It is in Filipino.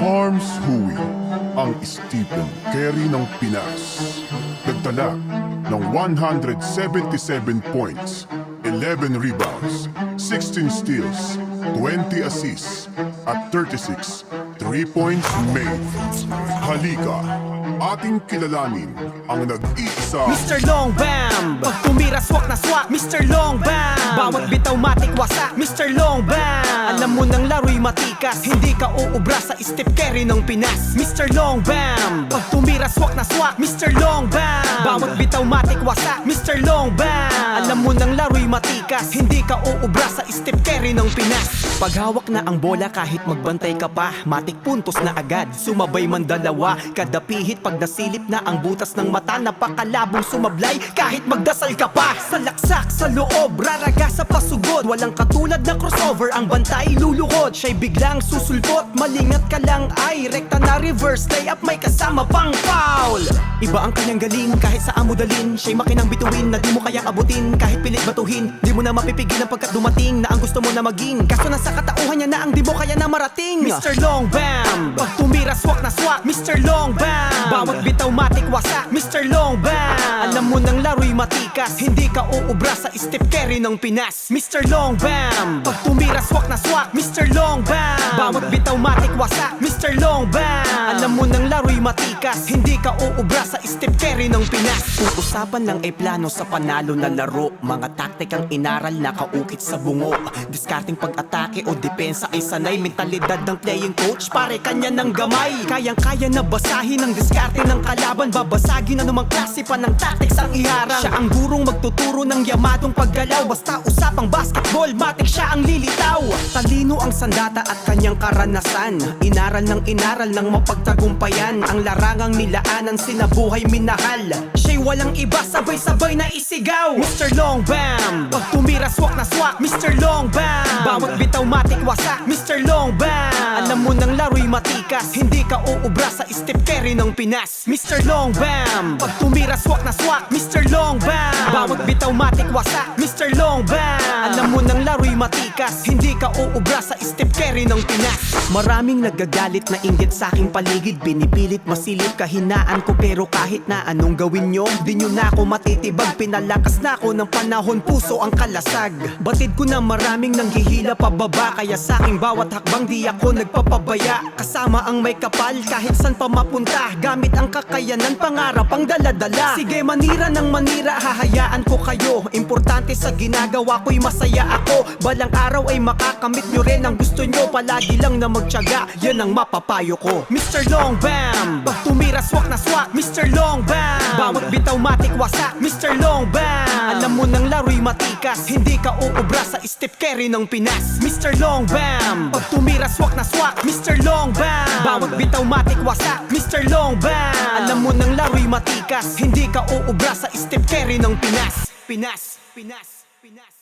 Louie ang Stephen Curry ng Pinas. Nagtala ng 177 points, 11 rebounds, 16 steals, 20 assists, at 36 three points made. Halika, ating kilalanin ang nag-iisa Mr. Long Bam Pag tumira swak na swak Mr. Long Bam Bawat bitaw matik wasak Mr. Long Bam Alam mo nang laro'y matikas Hindi ka uubra sa Steve Curry ng Pinas Mr. Long Bam Pag tumira swak na swak Mr. Long Bam Bawat bitaw matik wasak Mr. Long Bam Alam mo nang laro'y matikas Hindi ka uubra sa Steve Curry ng Pinas. Paghawak na ang bola kahit magbantay ka pa Matik puntos na agad. Sumabay man dalawa Kada pihit pag nasilip na ang butas ng mata Napakalabong sumablay kahit magdasal ka pa. Sa laksak sa loob Raraga sa pasugod Walang katulad na crossover Ang bantay luluhod. Siya'y biglang susulpot Malingat ka lang ay Rekta na reverse layup May kasama pang foul. Iba ang kanyang galing kahit sa amudalin Siya'y makinang bituin na di mo kayang abutin Kahit pilit batuhin. Di mo na mapipigilan pagkat dumating Na ang gusto mo na maging. Kaso nasa katauhan niya na ang di mo kaya na marating. Mr. Long Bam. Pag tumira swak na swak Mr. Long Bam Bawat bitaw matik wasak Mr. Long Bam Alam mo nang laro'y matikas. Hindi ka uubra sa Steve Curry ng Pinas. Mr. Long Bam Pag tumira swak na swak Mr. Long Bam Bawat bitaw matik wasak Mr. Long Bam Alam mo nang laro'y matikas. Hindi ka uubra sa Steve Curry ng Pinas. Kung usapan lang ay plano sa panalo na laro. Mga taktikang inaral na kaukit sa bungo. Discarding pag-atake o depensa ay sanay. Mentalidad ng playing coach pare kanya ng gamay. Kayang-kaya na basahin ang diskarte ng kalaban Babasagin anumang klase pa ng tactics ang iharang. Siya ang gurong magtuturo ng yamadong paggalaw Basta usapang basketball, matik siya ang lilitaw Talino ang sandata at kanyang karanasan Inaral ng inaral ng mapagtagumpayan Ang larangang nilaanan sinabuhay minahal Siya'y walang iba, sabay-sabay na isigaw Mr. Long Bam Pag tumira swak na swak Mr. Long Bam Bawat bitaw matik wasak Mr. Long Bam Alam mo nang laro'y matikas Hindi ka uubra sa Steve Curry ng Pinas Mr. Long Bam Pag tumira swak na swak Mr. Long Bam Bawat bitaw matik wasak Mr. Long Bam Alam mo nang laro'y matikas. Hindi ka uubra sa Steve Curry ng Pinas. Maraming nagagalit na inggit sa aking paligid. Binipilit masilip kahinaan ko. Pero kahit na anong gawin nyo Di nyo na ako matitibag. Pinalakas na ako ng panahon Puso ang kalasag. Batid ko na maraming nanghihila pababa. Kaya sa aking bawat hakbang di ako nagpapabaya. Kasama ang may kapal kahit san pa mapunta. Gamit ang kakayanan pangarap ang daladala. Sige manira ng manira hahayaan ko kayo. Importante sa ginagawa ko'y masaya ako Balang araw ay makakamit nyo rin ang gusto nyo Palagi lang na magtyaga yan ang mapapayo ko Mr. Long Bam Pag tumira swak na swak Mr. Long Bam Bawat bitaw matik wasak Mr. Long Bam Alam mo nang laro'y matikas Hindi ka uubra sa Steve Curry ng Pinas Mr. Long Bam Pag tumira swak na swak Mr. Long Bam Bawat bitaw matik wasak Mr. Long Bam Alam mo nang laro'y matikas Hindi ka uubra sa Steve Curry ng Pinas Pinas Pinas Pinas